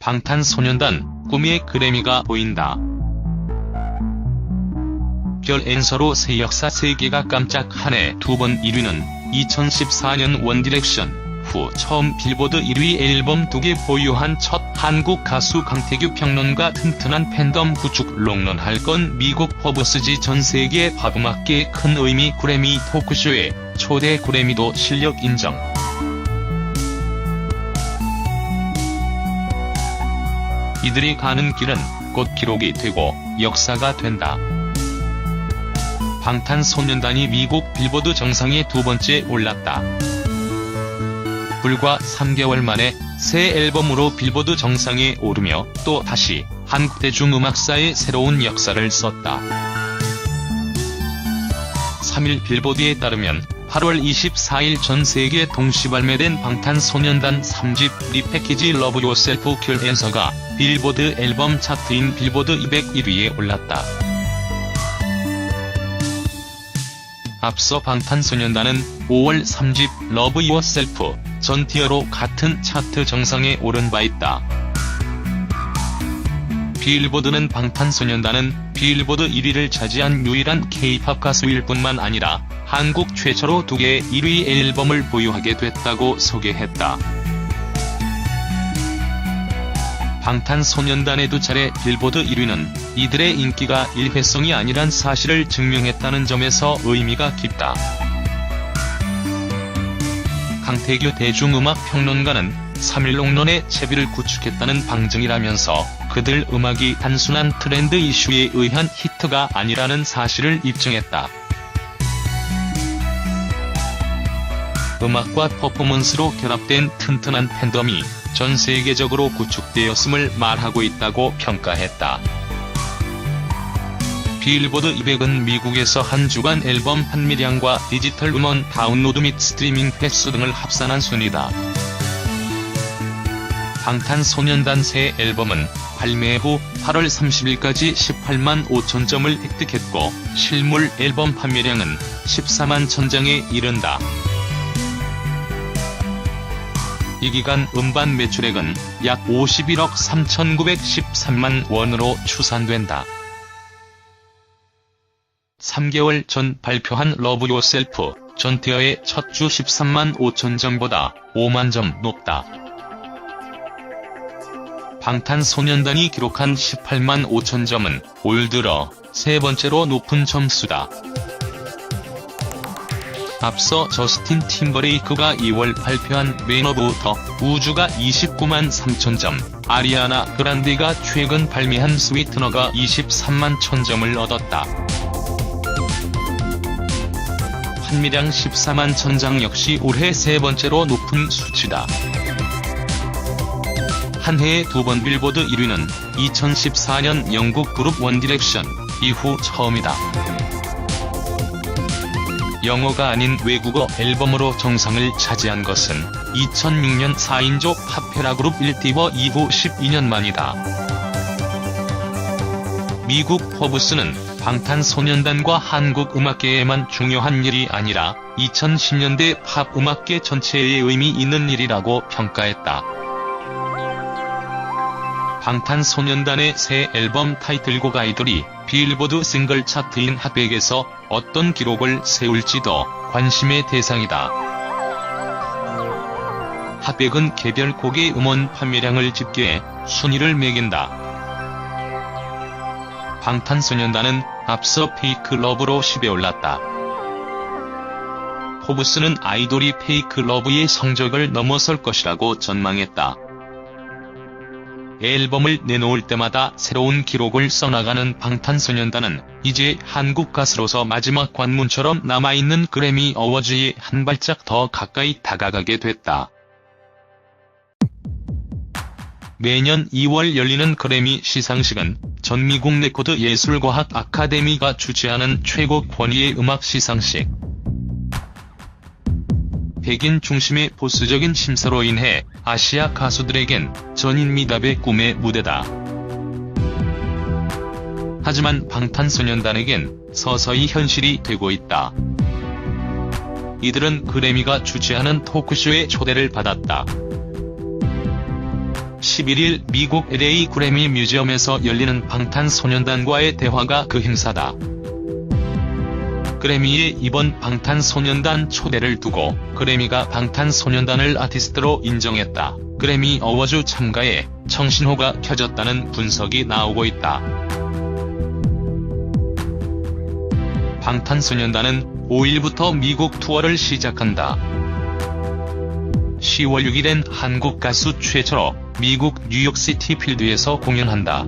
방탄소년단 꿈의 그래미가 보인다. 별 앤서로 새 역사 세계가 깜짝 한 해 두 번 1위는 2014년 원디렉션 후 처음 빌보드 1위 앨범 두 개 보유한 첫 한국 가수 강태규 평론가 튼튼한 팬덤 구축 롱런할 건 미국 퍼브스지 전 세계 팝음악계의 큰 의미 그래미 토크쇼에 초대 그래미도 실력 인정. 이들이 가는 길은 곧 기록이 되고 역사가 된다. 방탄소년단이 미국 빌보드 정상에 두 번째 올랐다. 불과 3개월 만에 새 앨범으로 빌보드 정상에 오르며 또 다시 한국 대중음악사의 새로운 역사를 썼다. 3일 빌보드에 따르면 8월 24일 전 세계 동시 발매된 방탄소년단 3집 리패키지 러브 요셀프 큐 앤서가 빌보드 앨범 차트인 빌보드 201위에 올랐다. 앞서 방탄소년단은 5월 3집 러브 유어셀프 전티어로 같은 차트 정상에 오른 바 있다. 빌보드는 방탄소년단은 빌보드 1위를 차지한 유일한 K-팝 가수일 뿐만 아니라 한국 최초로 두 개의 1위 앨범을 보유하게 됐다고 소개했다. 방탄소년단의 두 차례 빌보드 1위는 이들의 인기가 일회성이 아니란 사실을 증명했다는 점에서 의미가 깊다. 강태규 대중음악 평론가는 3일 롱런의 채비를 구축했다는 방증이라면서 그들 음악이 단순한 트렌드 이슈에 의한 히트가 아니라는 사실을 입증했다. 음악과 퍼포먼스로 결합된 튼튼한 팬덤이 전 세계적으로 구축되었음을 말하고 있다고 평가했다. 빌보드 200은 미국에서 한 주간 앨범 판매량과 디지털 음원 다운로드 및 스트리밍 횟수 등을 합산한 순위다. 방탄소년단 새 앨범은 발매 후 8월 30일까지 18만 5천 점을 획득했고 실물 앨범 판매량은 14만 천 장에 이른다. 이 기간 음반 매출액은 약 51억 3,913만 원으로 추산된다. 3개월 전 발표한 러브 요셀프 전티어의 첫 주 13만 5천 점보다 5만 점 높다. 방탄소년단이 기록한 18만 5천 점은 올 들어 세 번째로 높은 점수다. 앞서 저스틴 팀버레이크가 2월 발표한 맨 오브 더 우주가 29만 3천 점, 아리아나 그란데가 최근 발매한 스위트너가 23만 천점을 얻었다. 판매량 14만 천장 역시 올해 세 번째로 높은 수치다. 한 해에 두 번 빌보드 1위는 2014년 영국 그룹 원디렉션 이후 처음이다. 영어가 아닌 외국어 앨범으로 정상을 차지한 것은 2006년 4인조 파페라 그룹 1디버 이후 12년 만이다. 미국 퍼브스는 방탄소년단과 한국 음악계에만 중요한 일이 아니라 2010년대 팝 음악계 전체에 의미 있는 일이라고 평가했다. 방탄소년단의 새 앨범 타이틀곡 아이돌이 빌보드 싱글 차트인 핫백에서 어떤 기록을 세울지도 관심의 대상이다. 핫백은 개별 곡의 음원 판매량을 집계해 순위를 매긴다. 방탄소년단은 앞서 페이크 러브로 10에 올랐다. 포브스는 아이돌이 페이크 러브의 성적을 넘어설 것이라고 전망했다. 앨범을 내놓을 때마다 새로운 기록을 써나가는 방탄소년단은 이제 한국 가수로서 마지막 관문처럼 남아있는 그래미 어워즈에 한 발짝 더 가까이 다가가게 됐다. 매년 2월 열리는 그래미 시상식은 전 미국 레코드 예술과학 아카데미가 주최하는 최고 권위의 음악 시상식. 백인 중심의 보수적인 심사로 인해 아시아 가수들에겐 전인 미답의 꿈의 무대다. 하지만 방탄소년단에겐 서서히 현실이 되고 있다. 이들은 그래미가 주최하는 토크쇼에 초대를 받았다. 11일 미국 LA 그래미 뮤지엄에서 열리는 방탄소년단과의 대화가 그 행사다. 그래미의 이번 방탄소년단 초대를 두고 그래미가 방탄소년단을 아티스트로 인정했다. 그래미 어워즈 참가에 청신호가 켜졌다는 분석이 나오고 있다. 방탄소년단은 5일부터 미국 투어를 시작한다. 10월 6일엔 한국 가수 최초로 미국 뉴욕시티 필드에서 공연한다.